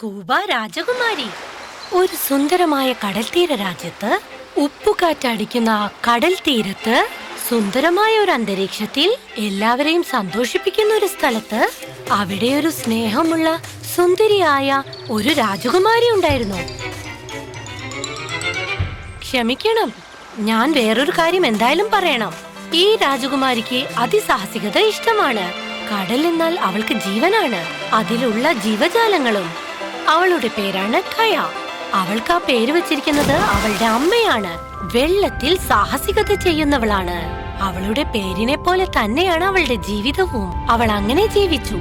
Scuba രാജകുമാരി. ഒരു സുന്ദരമായ കടൽ തീര രാജ്യത്ത് ഉപ്പുകാറ്റടിക്കുന്ന കടൽ തീരത്ത് സുന്ദരമായ ഒരു അന്തരീക്ഷത്തിൽ എല്ലാവരെയും സന്തോഷിപ്പിക്കുന്ന ഒരു സ്ഥലത്ത് അവിടെ ഒരു സ്നേഹമുള്ള സുന്ദരിയായ ഒരു രാജകുമാരി ഉണ്ടായിരുന്നു. ക്ഷമിക്കണം ഞാൻ വേറൊരു കാര്യം എന്തായാലും പറയണം. ഈ രാജകുമാരിക്ക് അതിസാഹസികത ഇഷ്ടമാണ്. കടൽ എന്നാൽ അവൾക്ക് ജീവനാണ്. അതിലുള്ള ജീവജാലങ്ങളും അവളുടെ പേരാണ് കയ. അവൾക്ക് ആ പേര് വെച്ചിരിക്കുന്നത് അവളുടെ അമ്മയാണ്. വെള്ളത്തിൽ സാഹസികത ചെയ്യുന്നവളാണ്. അവളുടെ പേരിനെ പോലെ തന്നെയാണ് അവളുടെ ജീവിതവും. അവൾ അങ്ങനെ ജീവിച്ചു.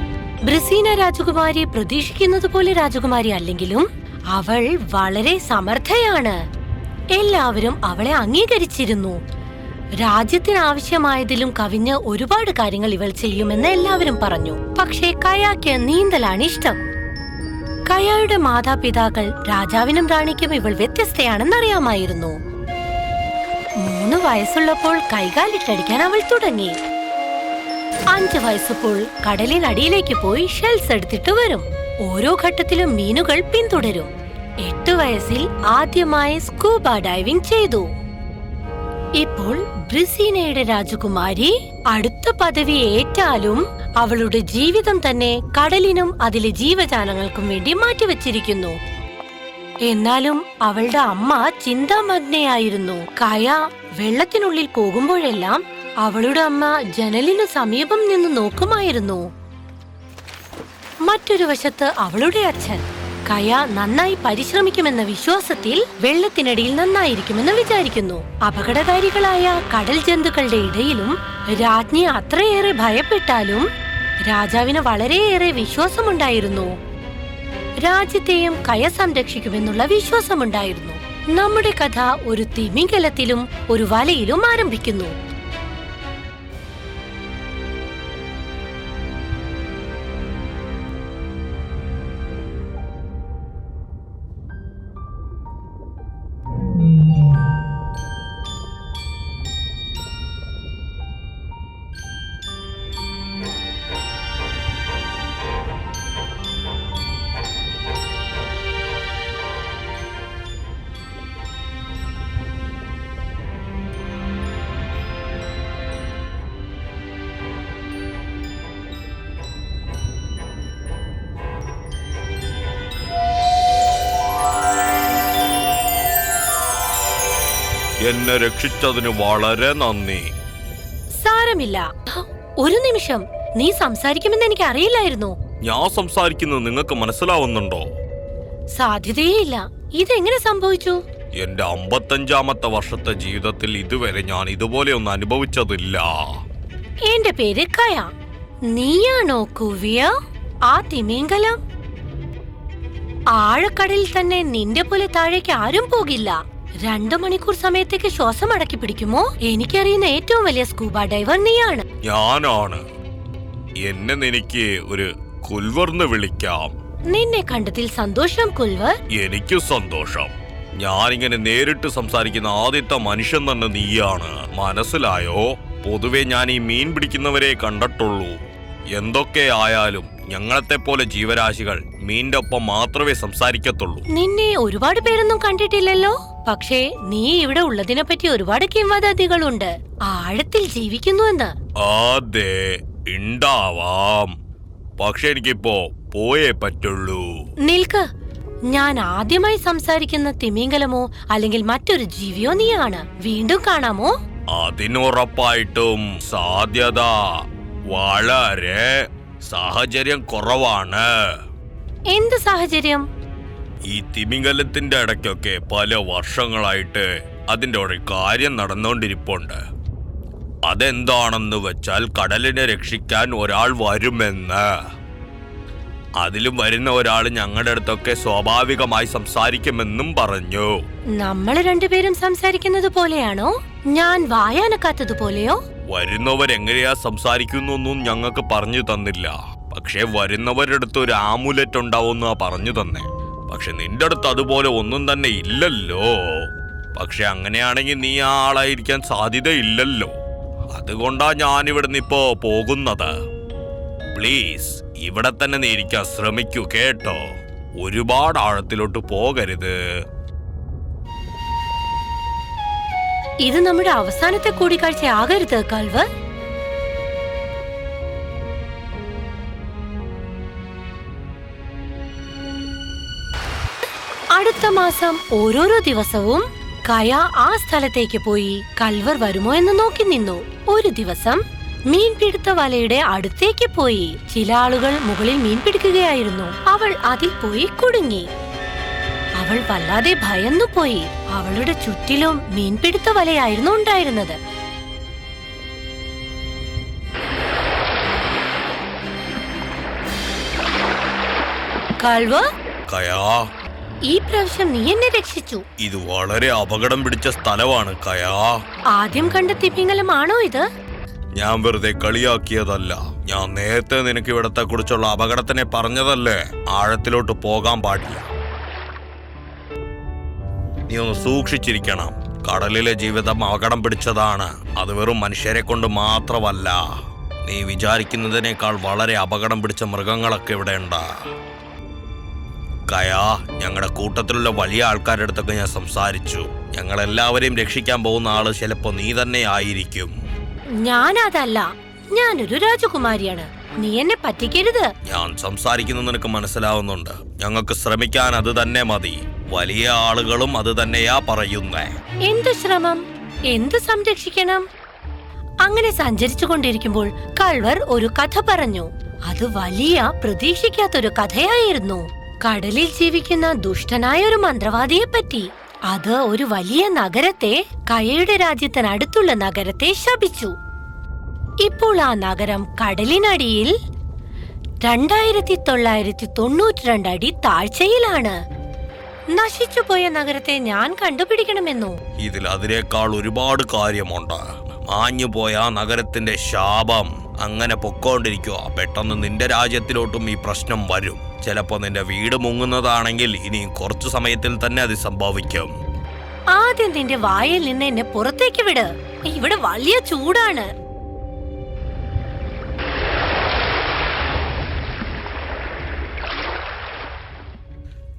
ബ്രസീന രാജകുമാരി പ്രതീക്ഷിക്കുന്നത് പോലെ രാജകുമാരി അല്ലെങ്കിലും അവൾ വളരെ സമർത്ഥയാണ്. എല്ലാവരും അവളെ അംഗീകരിച്ചിരുന്നു. രാജ്യത്തിന് ആവശ്യമായതിലും കവിഞ്ഞ് ഒരുപാട് കാര്യങ്ങൾ ഇവൾ ചെയ്യുമെന്ന് എല്ലാവരും പറഞ്ഞു. പക്ഷേ കയാക്ക് നീന്തലാണ് ഇഷ്ടം. കയായുടെ മാതാപിതാക്കൾ രാജാവിനും റാണിക്കും ഇവൾ വ്യത്യസ്തയാണെന്ന് അറിയാമായിരുന്നു മൂന്ന് വയസ്സുള്ളപ്പോൾ കൈകാലിട്ടടിക്കാൻ അവൾ തുടങ്ങി. അഞ്ച് വയസ്സപ്പോൾ കടലിനടിയിലേക്ക് പോയി ഷെൽസ് എടുത്തിട്ട് വരും. ഓരോ ഘട്ടത്തിലും മീനുകൾ പിന്തുടരും. എട്ട് വയസ്സിൽ ആദ്യമായി സ്കൂബ ഡൈവിംഗ് ചെയ്തു. ഇപ്പോൾ ബ്രിസീനയുടെ രാജകുമാരി അടുത്ത പദവി ഏറ്റാലും അവളുടെ ജീവിതം തന്നെ കടലിനും അതിലെ ജീവജാലങ്ങൾക്കും വേണ്ടി മാറ്റിവെച്ചിരിക്കുന്നു. എന്നാലും അവളുടെ അമ്മ ചിന്താമഗ്നയായിരുന്നു. കയ വെള്ളത്തിനുള്ളിൽ പോകുമ്പോഴെല്ലാം അവളുടെ അമ്മ ജനലിനു സമീപം നിന്ന് നോക്കുമായിരുന്നു. മറ്റൊരു വശത്ത് അവളുടെ അച്ഛൻ കയ നന്നായി പരിശ്രമിക്കുമെന്ന വിശ്വാസത്തിൽ വെള്ളത്തിനടിയിൽ നന്നായിരിക്കുമെന്ന് വിചാരിക്കുന്നു. അപകടകാരികളായ കടൽ ജന്തുക്കളുടെ ഇടയിലും രാജ്ഞി അത്രയേറെ ഭയപ്പെട്ടാലും രാജാവിന് വളരെയേറെ വിശ്വാസമുണ്ടായിരുന്നു. രാജ്യത്തെയും കയ സംരക്ഷിക്കുമെന്നുള്ള വിശ്വാസമുണ്ടായിരുന്നു. നമ്മുടെ കഥ ഒരു തിമിംഗലത്തിലും ഒരു വലയിലും ആരംഭിക്കുന്നു. എന്നെ രക്ഷിച്ചതിന് വളരെ നന്ദി. സാരമില്ല. ഒരു നിമിഷം. നീ സംസാരിക്കുമെന്ന് എനിക്ക് അറിയില്ലായിരുന്നു ഞാൻ സംസാരിക്കുന്നത് നിങ്ങൾക്ക് മനസ്സിലാവുന്നുണ്ടോ? സാധ്യതയേയില്ല. ഇതെങ്ങനെ സംഭവിച്ചു? എന്റെ അമ്പത്തഞ്ചാമത്തെ വർഷത്തെ ജീവിതത്തിൽ ഇതുവരെ ഞാൻ ഇതുപോലെ ഒന്നും അനുഭവിച്ചതില്ല. എന്റെ പേര് കയ നീയാണോ കുവിയ ആ തിമിംഗലം? ആഴക്കടലിൽ തന്നെ നിന്റെ പോലെ താഴേക്ക് ആരും പോകില്ല. രണ്ടു മണിക്കൂർ സമയത്തേക്ക് ശ്വാസം അടക്കി പിടിക്കുമോ? എനിക്കറിയുന്ന ഏറ്റവും വലിയ സ്കൂബ ഡൈവർ നീയാണ്. ഞാനാണ്. എന്നെ നിനക്ക് ഒരു കുൽവർന്ന് വിളിക്കാം. നിന്നെ കണ്ടതിൽ സന്തോഷം കുൽവർ. എനിക്ക് സന്തോഷം. ഞാനിങ്ങനെ നേരിട്ട് സംസാരിക്കുന്ന ആദ്യത്തെ മനുഷ്യൻ തന്നെ നീയാണ്. മനസ്സിലായോ? പൊതുവെ ഞാൻ ഈ മീൻ പിടിക്കുന്നവരെ കണ്ടിട്ടുള്ളൂ. എന്തൊക്കെ ആയാലും ഞങ്ങളത്തെ പോലെ ജീവരാശികൾ മീന്റെ ഒപ്പം മാത്രമേ സംസാരിക്കത്തുള്ളൂ. നിന്നെ ഒരുപാട് പേരൊന്നും കണ്ടിട്ടില്ലല്ലോ? പക്ഷേ നീ ഇവിടെ ഉള്ളതിനെ പറ്റി ഒരുപാട് കിംവദന്തികളുണ്ട്. ആഴത്തിൽ ജീവിക്കുന്നുവെന്ന് അതെ ഉണ്ടാവാം പക്ഷെ എനിക്കിപ്പോ പോയേ പറ്റുള്ളൂ. നിൽക്ക്. ഞാൻ ആദ്യമായി സംസാരിക്കുന്ന തിമിംഗലമോ അല്ലെങ്കിൽ മറ്റൊരു ജീവിയോ നീയാണ്. വീണ്ടും കാണാമോ? അതിനുറപ്പായിട്ടും സാധ്യത വളരെ സാഹചര്യം കുറവാണ്. എന്ത് സാഹചര്യം? ഈ തിമിംഗലത്തിന്റെ ഇടയ്ക്കൊക്കെ പല വർഷങ്ങളായിട്ട് അതിന്റെ ഒരു കാര്യം നടന്നുകൊണ്ടിരിപ്പുണ്ട് അതെന്താണെന്ന് വെച്ചാൽ കടലിനെ രക്ഷിക്കാൻ ഒരാൾ വരുമെന്ന്. അതിലും വരുന്ന ഒരാൾ ഞങ്ങളുടെ അടുത്തൊക്കെ സ്വാഭാവികമായി സംസാരിക്കുമെന്നും പറഞ്ഞു. നമ്മൾ രണ്ടുപേരും സംസാരിക്കുന്നത് പോലെയാണോ? ഞാൻ വായാനക്കാത്തത് പോലെയോ? വരുന്നവരെങ്ങനെയാ സംസാരിക്കുന്നൊന്നും ഞങ്ങൾക്ക് പറഞ്ഞു തന്നില്ല. പക്ഷെ വരുന്നവരുടെ അടുത്ത് ഒരു ആമുലറ്റ് ഉണ്ടാവുന്ന പറഞ്ഞു തന്നെ. പക്ഷെ നിന്റെ അടുത്ത് അതുപോലെ ഒന്നും തന്നെ ഇല്ലല്ലോ. പക്ഷെ അങ്ങനെയാണെങ്കിൽ നീ ആ ആളായിരിക്കാൻ സാധ്യതയില്ലല്ലോ. അതുകൊണ്ടാ ഞാൻ ഇവിടുന്ന് ഇപ്പോ പോകുന്നത്. പ്ലീസ് ഇവിടെ തന്നെ നീ ഇരിക്കാൻ ശ്രമിക്കൂ കേട്ടോ. ഒരുപാട് ആഴത്തിലോട്ട് പോകരുത്. ഇത് നമ്മുടെ അവസാനത്തെ കൂടിക്കാഴ്ച ആകരുത് കൾവർ അടുത്ത മാസം ഓരോരോ ദിവസവും കയ ആ സ്ഥലത്തേക്ക് പോയി കൽവർ വരുമോ എന്ന് നോക്കി നിന്നു. ഒരു ദിവസം മീൻ മീൻപിടുത്ത വലയുടെ അടുത്തേക്ക് പോയി ചില ആളുകൾ മുകളിൽ മീൻ പിടിക്കുകയായിരുന്നു. അവൾ അതിൽ പോയി കുടുങ്ങി. അവൾ വല്ലാതെ ഭയന്നു പോയി. അവളുടെ ചുറ്റിലും മീൻപിടുത്ത വലയായിരുന്നു ഉണ്ടായിരുന്നത്. കൽവ കയാ? ഈ പ്രാവശ്യം നീ എന്നെ രക്ഷിച്ചു. ഇത് വളരെ അപകടം പിടിച്ച സ്ഥലമാണ് കയാ. ആദ്യം കണ്ട തിമിംഗലമാണോ ഇത്? ഞാൻ വെറുതെ കളിയാക്കിയതല്ല. ഞാൻ നേരത്തെ നിനക്ക് ഇവിടത്തെ കുറിച്ചുള്ള അപകടത്തിനെ പറഞ്ഞതല്ലേ? ആഴത്തിലോട്ട് പോകാൻ പാടില്ല. നീ ഒന്ന് സൂക്ഷിച്ചിരിക്കണം. കടലിലെ ജീവിതം അപകടം പിടിച്ചതാണ്. അത് വെറും മനുഷ്യരെ കൊണ്ട് മാത്രമല്ല. നീ വിചാരിക്കുന്നതിനേക്കാൾ വളരെ അപകടം പിടിച്ച മൃഗങ്ങളൊക്കെ ഇവിടെ ഉണ്ട്. കയാ ഞങ്ങളുടെ കൂട്ടത്തിലുള്ള വലിയ ആൾക്കാരുടെ അടുത്തൊക്കെ ഞാൻ സംസാരിച്ചു. ഞങ്ങൾ എല്ലാവരെയും രക്ഷിക്കാൻ പോകുന്ന ആൾ ചിലപ്പോ നീ തന്നെ ആയിരിക്കും. ഞാനതല്ല. ഞാനൊരു രാജകുമാരിയാണ്. നീ എന്നെ പറ്റിക്കരുത്. ഞാൻ സംസാരിക്കുന്നത് നിനക്ക് മനസ്സിലാവുന്നുണ്ട്. ഞങ്ങൾക്ക് ശ്രമിക്കാൻ അത് തന്നെ മതി. വലിയ ആളുകളും അത് തന്നെയാ പറയുന്നേ. എന്ത് ശ്രമം? എന്ത് സംരക്ഷിക്കണം? അങ്ങനെ സഞ്ചരിച്ചു കൊണ്ടിരിക്കുമ്പോൾ കൾവർ ഒരു കഥ പറഞ്ഞു. അത് വലിയ പ്രതീക്ഷിക്കാത്തൊരു കഥയായിരുന്നു. കടലിൽ ജീവിക്കുന്ന ദുഷ്ടനായ ഒരു മന്ത്രവാദിയെ പറ്റി അത് ഒരു വലിയ നഗരത്തെ കയയുടെ രാജ്യത്തിനടുത്തുള്ള നഗരത്തെ ശപിച്ചു. ഇപ്പോൾ ആ നഗരം കടലിനടിയിൽ രണ്ടായിരത്തി തൊള്ളായിരത്തി തൊണ്ണൂറ്റി രണ്ട് അടി താഴ്ചയിലാണ്. നശിച്ചുപോയ നഗരത്തെ ഞാൻ കണ്ടുപിടിക്കണമെന്നു? ഇതിൽ അതിനേക്കാൾ ഒരുപാട് കാര്യമുണ്ട്. മാഞ്ഞുപോയ ആ നഗരത്തിന്റെ ശാപം അങ്ങനെ പൊക്കോണ്ടിരിക്കുക പെട്ടെന്ന് നിന്റെ രാജ്യത്തിലോട്ടും ഈ പ്രശ്നം വരും. ചിലപ്പോ നിന്റെ വീട് മുങ്ങുന്നതാണെങ്കിൽ ഇനി കുറച്ചു സമയത്തിൽ തന്നെ അത് സംഭവിക്കും. ആദ്യം നിന്റെ വായിൽ നിന്ന് എന്നെ പുറത്തേക്ക് വിട്. ഇവിടെ വലിയ ചൂടാണ്.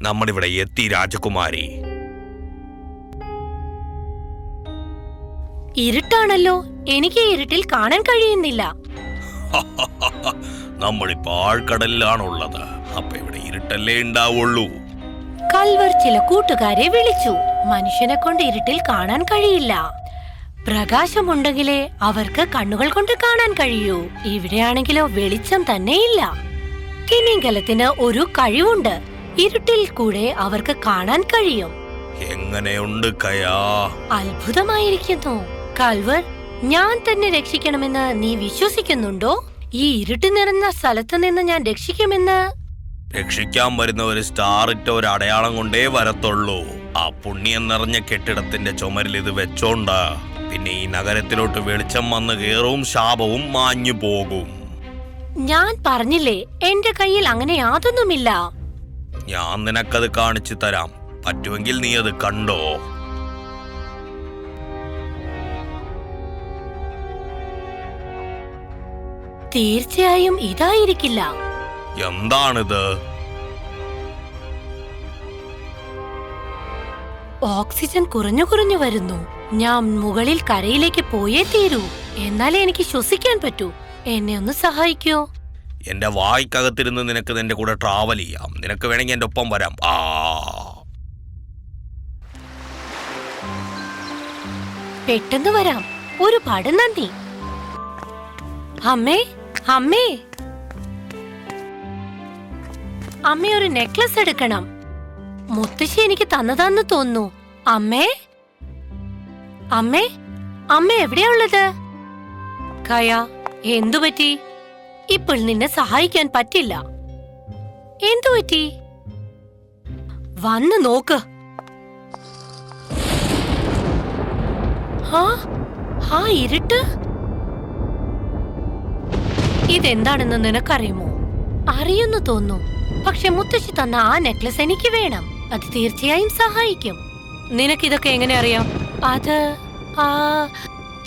നമ്മളിവിടെ എത്തി രാജകുമാരി. ഇരുട്ടാണല്ലോ. എനിക്ക് ഇരുട്ടിൽ കാണാൻ കഴിയുന്നില്ല. നമ്മളിപ്പോ ആഴ്ക്കടലിലാണുള്ളത് അപ്പൊ ഇവിടെ ഇരുട്ടല്ലേ ഉണ്ടാവുള്ളൂ. കൽവർ ചില കൂട്ടുകാരെ വിളിച്ചു. മനുഷ്യനെ കൊണ്ട് ഇരുട്ടിൽ കാണാൻ കഴിയില്ല. പ്രകാശമുണ്ടെങ്കിലേ അവർക്ക് കണ്ണുകൾ കൊണ്ട് കാണാൻ കഴിയൂ. ഇവിടെയാണെങ്കിലോ വെളിച്ചം തന്നെയില്ല തിമിംഗലത്തിന് ഒരു കഴിവുണ്ട്. ഇരുട്ടിൽ കൂടെ അവർക്ക് കാണാൻ കഴിയും. എങ്ങനെയുണ്ട് കയാ? അത്ഭുതമായിരിക്കുന്നു. കൽവർ ഞാൻ തന്നെ രക്ഷിക്കണമെന്ന് നീ വിശ്വസിക്കുന്നുണ്ടോ? ഈ ഇരുട്ട് നിറഞ്ഞ സ്ഥലത്ത് നിന്ന് ഞാൻ രക്ഷിക്കുമെന്ന് രക്ഷിക്കാൻ വരുന്ന ഒരു സ്റ്റാർ ഇട്ട ഒരു അടയാളം കൊണ്ടേ വരത്തുള്ളൂ. ആ പുണ്യം നിറഞ്ഞ കെട്ടിടത്തിന്റെ ചുമരിൽ ഇത് വെച്ചോണ്ട് പിന്നെ ഈ നഗരത്തിലോട്ട് വെളിച്ചം വന്ന് കയറും ശാപവും മാഞ്ഞു പോകും. ഞാൻ പറഞ്ഞില്ലേ എന്റെ കയ്യിൽ അങ്ങനെ യാതൊന്നുമില്ല. ഞാൻ നിനക്കത് കാണിച്ചു തരാം. പറ്റുമെങ്കിൽ നീ അത് കണ്ടോ? തീർച്ചയായും ഇതായിരിക്കില്ല. എന്താണിത്? ഓക്സിജൻ കുറഞ്ഞു കുറഞ്ഞു വരുന്നു. ഞാൻ മുകളിൽ കരയിലേക്ക് പോയേ തീരൂ. എന്നാലേ എനിക്ക് ശ്വസിക്കാൻ പറ്റൂ. എന്നെ ഒന്ന് സഹായിക്കോ. എന്റെ വായ്ക്കകത്തിരുന്ന് നിനക്ക് നിന്റെ കൂടെ ട്രാവൽ ചെയ്യാം. നിനക്ക് വേണമെങ്കിൽ എന്റെ ഒപ്പം വരാം. ആ. പെട്ടെന്ന് വരാം. ഒരു ഒരുപാട് നന്ദി. അമ്മേ അമ്മേ. അമ്മ ഒരു നെക്ലസ് എടുക്കണം. മുത്തശ്ശി എനിക്ക് തന്നതാന്ന് തോന്നുന്നു. അമ്മേ? അമ്മേ അമ്മ എവിടെയാ കയ എന്തു പറ്റി? ഇപ്പോൾ നിന്നെ സഹായിക്കാൻ പറ്റില്ല. എന്തു പറ്റി? വന്ന് നോക്ക്. ഇരുട്ട്. ഇതെന്താണെന്ന് നിനക്കറിയുമോ? അറിയുന്നു തോന്നുന്നു. പക്ഷെ മുത്തശ്ശി തന്ന ആ നെക്ലസ് എനിക്ക് വേണം. അത് തീർച്ചയായും സഹായിക്കും. നിനക്കിതൊക്കെ എങ്ങനെ അറിയാം? അത് ആ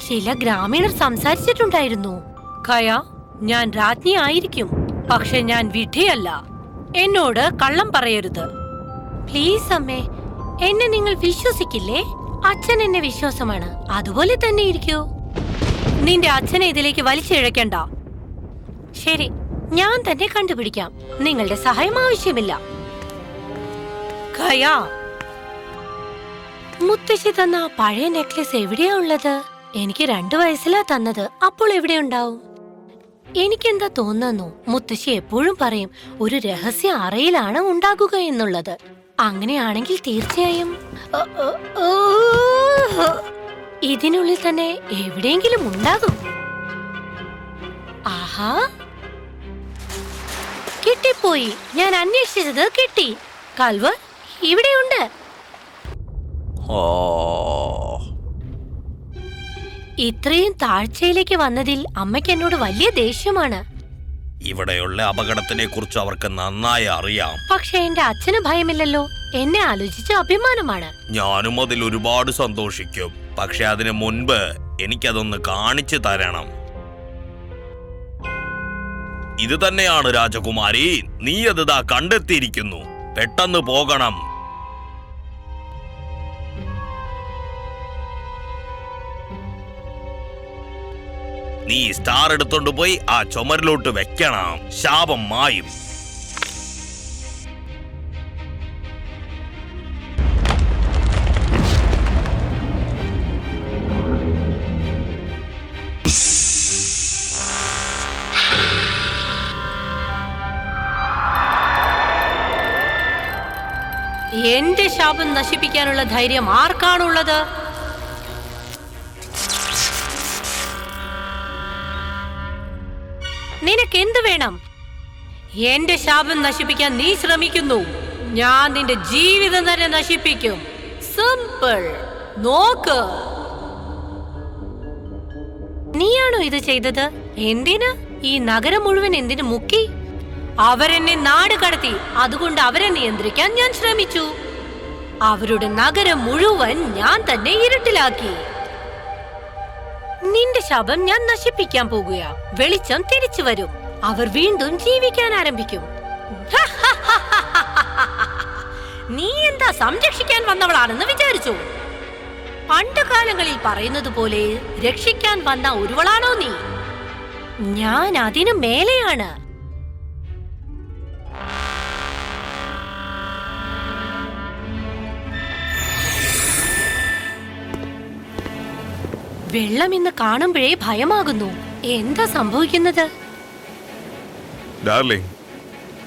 ചില ഗ്രാമീണർ സംസാരിച്ചിട്ടുണ്ടായിരുന്നു. ഖയ ഞാൻ രാജ്ഞി ആയിരിക്കും. പക്ഷെ ഞാൻ വിധിയല്ല എന്നോട് കള്ളം പറയരുത്. പ്ലീസ് അമ്മേ എന്നെ നിങ്ങൾ വിശ്വസിക്കില്ലേ? അച്ഛൻ എന്നെ വിശ്വാസമാണ്. അതുപോലെ തന്നെ ഇരിക്കൂ നിന്റെ അച്ഛനെ ഇതിലേക്ക് വലിച്ചിഴക്കണ്ട. ശരി. ഞാൻ തന്നെ കണ്ടുപിടിക്കാം. നിങ്ങളുടെ സഹായം ആവശ്യമില്ല. ഖയാ മുത്തശ്ശി തന്ന പഴയ നെക്ലസ് എവിടെയാ ഉള്ളത്? എനിക്ക് രണ്ടു വയസ്സിലാ തന്നത്. അപ്പോൾ എവിടെ ഉണ്ടാവും? എനിക്കെന്താ തോന്നുന്നു? മുത്തശ്ശി എപ്പോഴും പറയും ഒരു രഹസ്യ അറയിലാണ് ഉണ്ടാകുക എന്നുള്ളത്. അങ്ങനെയാണെങ്കിൽ തീർച്ചയായും. ഇതിനുള്ളിൽ തന്നെ എവിടെയെങ്കിലും ഉണ്ടാകും. ആഹാ. കിട്ടിപ്പോയി. ഞാൻ അന്വേഷിച്ചത് കിട്ടി. കൽവ് ഇവിടെയുണ്ട്. ഇത്രയും താഴ്ചയിലേക്ക് വന്നതിൽ അമ്മയ്ക്ക് എന്നോട് വലിയ ദേഷ്യമാണ്. ഇവിടെയുള്ള അപകടത്തിനെ കുറിച്ച് അവർക്ക് നന്നായി അറിയാം. പക്ഷെ എന്റെ അച്ഛന് ഭയമില്ലല്ലോ. എന്നെ ആലോചിച്ച് അഭിമാനമാണ്. ഞാനും അതിൽ ഒരുപാട് സന്തോഷിക്കും. പക്ഷെ അതിനു മുൻപ് എനിക്കതൊന്ന് കാണിച്ചു തരണം. ഇത് തന്നെയാണ് രാജകുമാരി നീ അത് ദാ കണ്ടെത്തിയിരിക്കുന്നു. പെട്ടെന്ന് പോകണം. നീ സ്റ്റാർ എടുത്തോണ്ട് പോയി ആ ചുമരിലോട്ട് വെക്കണം. ശാപം മായും. എന്റെ ശാപം നശിപ്പിക്കാനുള്ള ധൈര്യം ആർക്കാണുള്ളത്? നിനക്ക് എന്ത് വേണം? എന്റെ ശാപം നശിപ്പിക്കാൻ നീ ശ്രമിക്കുന്നു. ഞാൻ നിന്റെ ജീവിതം തന്നെ നശിപ്പിക്കും. സിമ്പിൾ. നോക്ക്. നീയാണോ ഇത് ചെയ്തത്? എന്തിന്? ഈ നഗരം മുഴുവൻ എന്തിനു മുക്കി? അവരെന്നെ നാട് കടത്തി അതുകൊണ്ട് അവരെ നിയന്ത്രിക്കാൻ ഞാൻ ശ്രമിച്ചു. അവരുടെ നഗരം മുഴുവൻ ഞാൻ തന്നെ ഇരുട്ടിലാക്കി. നിന്റെ ശബം ഞാൻ നശിപ്പിക്കാൻ പോകുക. വെളിച്ചം തിരിച്ചു വരും. അവർ വീണ്ടും ജീവിക്കാൻ ആരംഭിക്കും. നീ എന്താ സംരക്ഷിക്കാൻ വന്നവളാണെന്ന് വിചാരിച്ചു? പണ്ട് കാലങ്ങളിൽ പറയുന്നത് പോലെ രക്ഷിക്കാൻ വന്ന ഒരുവളാണോ നീ? ഞാൻ അതിനു മേലെയാണ്. വെള്ളം ഇന്ന് കാണുമ്പോഴേ ഭയമാകുന്നു. എന്താ സംഭവിക്കുന്നത്? ഡാർലിംഗ്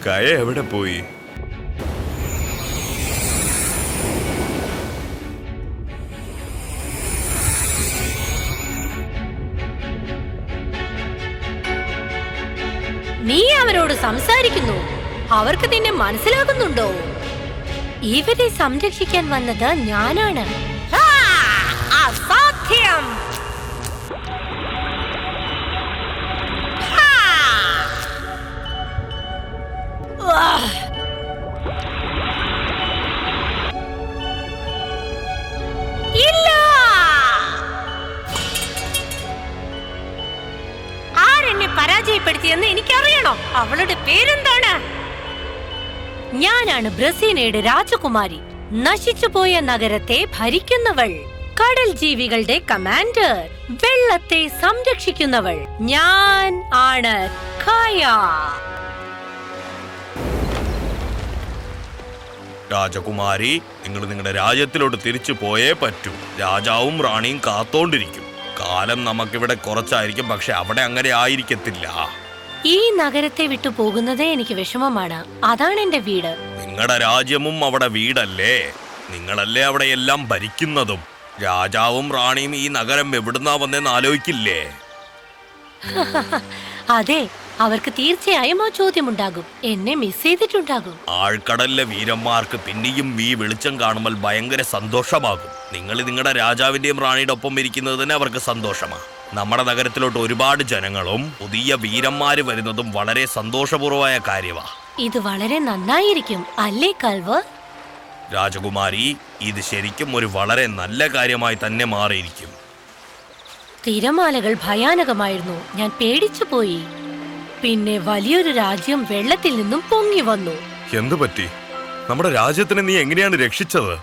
കയ എവിടെ പോയി? നീ അവരോട് സംസാരിക്കുന്നു. അവർക്ക് നിന്നെ മനസ്സിലാകുന്നുണ്ടോ? ഇവരെ സംരക്ഷിക്കാൻ വന്നത് ഞാനാണ്. ആ, അസാധ്യം. ഞാനാണ് ബ്രസീനയുടെ രാജകുമാരി. നശിച്ചുപോയ നഗരത്തെ ഭരിക്കുന്നവൾ. കടൽ ജീവികളുടെ കമാൻഡർ വെള്ളത്തെ സംരക്ഷിക്കുന്നവൾ. ഞാൻ ആണ് രാജകുമാരി നിങ്ങൾ നിങ്ങളുടെ രാജ്യത്തിലോട്ട് തിരിച്ചു പോയേ പറ്റൂ. രാജാവും റാണിയും കാത്തോണ്ടിരിക്കും. കാലം നമുക്കിവിടെ കുറച്ചായിരിക്കും പക്ഷെ അവിടെ അങ്ങനെ ആയിരിക്കത്തില്ല. ഈ നഗരത്തെ വിട്ടു പോകുന്നതേ എനിക്ക് വിഷമമാണ്. അതാണ് എന്റെ വീട്. നിങ്ങളുടെ രാജ്യവും അവിടെ വീടല്ലേ? നിങ്ങളല്ലേ അവിടെ എല്ലാം ഭരിക്കുന്നതും? രാജാവും റാണിയും ഈ നഗരം എവിടുന്നാ വന്നെന്ന് ആലോചിക്കില്ലേ? അതെ അവർക്ക് തീർച്ചയായും ആ ചോദ്യമുണ്ടാകും. എന്നെ മിസ് ചെയ്തിട്ടുണ്ടാകും. ആൾക്കടലിലെ വീരന്മാർക്ക് പിന്നെയും ഈ വെളിച്ചം കാണുമ്പോൾ ഭയങ്കര സന്തോഷമാകും. നിങ്ങൾ നിങ്ങളുടെ രാജാവിന്റെയും റാണിയുടെ ഒപ്പം ഇരിക്കുന്നത് തന്നെ അവർക്ക് സന്തോഷമാണ് നമ്മുടെ നഗരത്തിലോട്ട് ഒരുപാട് ജനങ്ങളും പുതിയ വീരന്മാര് വരുന്നതും വളരെ സന്തോഷപൂർവമായ കാര്യമാ ഇത് വളരെ നന്നായിരിക്കും അല്ലേ കൽവ്? രാജകുമാരി ഇത് ശരിക്കും ഒരു വളരെ നല്ല കാര്യമായി തന്നെ മാറിയിരിക്കും. തിരമാലകൾ ഭയാനകമായിരുന്നു ഞാൻ പേടിച്ചു പോയി. പിന്നെ വലിയൊരു രാജ്യം വെള്ളത്തിൽ നിന്നും പൊങ്ങി വന്നു. എന്തു പറ്റി? നമ്മുടെ രാജ്യത്തിനെ നീ എങ്ങനെയാണ് രക്ഷിച്ചത്?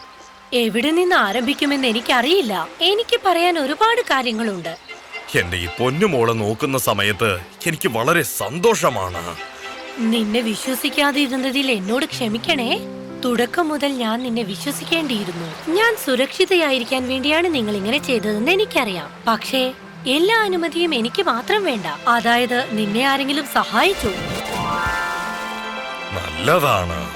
എവിടെ നിന്ന് ആരംഭിക്കുമെന്ന് എനിക്കറിയില്ല. എനിക്ക് പറയാൻ ഒരുപാട് കാര്യങ്ങളുണ്ട്. എന്റെ ഈ പൊന്നുമോളെ നോക്കുന്ന സമയത്ത് എനിക്ക് വളരെ സന്തോഷമാണ്. നിന്നെ വിശ്വസിക്കാതിരുന്നതിൽ എന്നോട് ക്ഷമിക്കണേ. തുടക്കം മുതൽ ഞാൻ നിന്നെ വിശ്വസിക്കേണ്ടിയിരുന്നു. ഞാൻ സുരക്ഷിതയായിരിക്കാൻ വേണ്ടിയാണ് നിങ്ങൾ ഇങ്ങനെ ചെയ്തതെന്ന് എനിക്കറിയാം. പക്ഷേ എല്ലാ അനുമതിയും എനിക്ക് മാത്രം വേണ്ട. അതായത് നിന്നെ ആരെങ്കിലും സഹായിച്ചു. നല്ലതാണ്.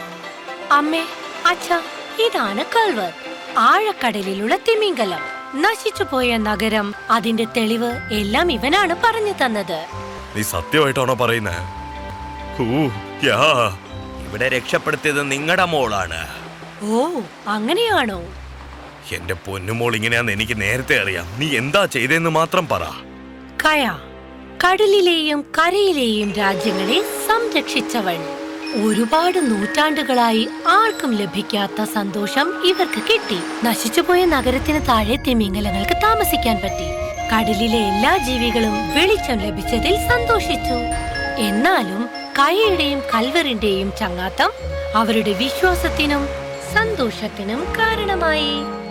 അമ്മേ അച്ഛ ഇതാണ് കൾവർ ആഴക്കടലിലുള്ള തിമിംഗലം. നശിച്ചുപോയ നഗരം അതിന്റെ തെളിവ് എല്ലാം ഇവനാണ് പറഞ്ഞു തന്നത്. നീ സത്യമായിട്ടാണോ യാ. ഇവിടെ രക്ഷപ്പെടുത്തിയത് നിങ്ങളുടെ മോളാണ്. ഓ അങ്ങനെയാണോ? എന്റെ പൊന്നുമോൾ ഇങ്ങനെയാന്ന് എനിക്ക് നേരത്തെ അറിയാം. നീ എന്താ ചെയ്തെന്ന് മാത്രം പറ. കയ കടലിലെയും കരയിലെയും രാജ്യങ്ങളെ സംരക്ഷിച്ചവൻ ഒരുപാട് നൂറ്റാണ്ടുകളായി ആർക്കും ലഭിക്കാത്ത സന്തോഷം ഇവർക്ക് കിട്ടി. നശിച്ചുപോയ നഗരത്തിന് താഴെ തിമിംഗലങ്ങൾക്ക് താമസിക്കാൻ പറ്റി. കടലിലെ എല്ലാ ജീവികളും വെളിച്ചം ലഭിച്ചതിൽ സന്തോഷിച്ചു. എന്നാലും കയയുടെയും കൽവറിന്റെയും ചങ്ങാത്തം അവരുടെ വിശ്വാസത്തിനും സന്തോഷത്തിനും കാരണമായി.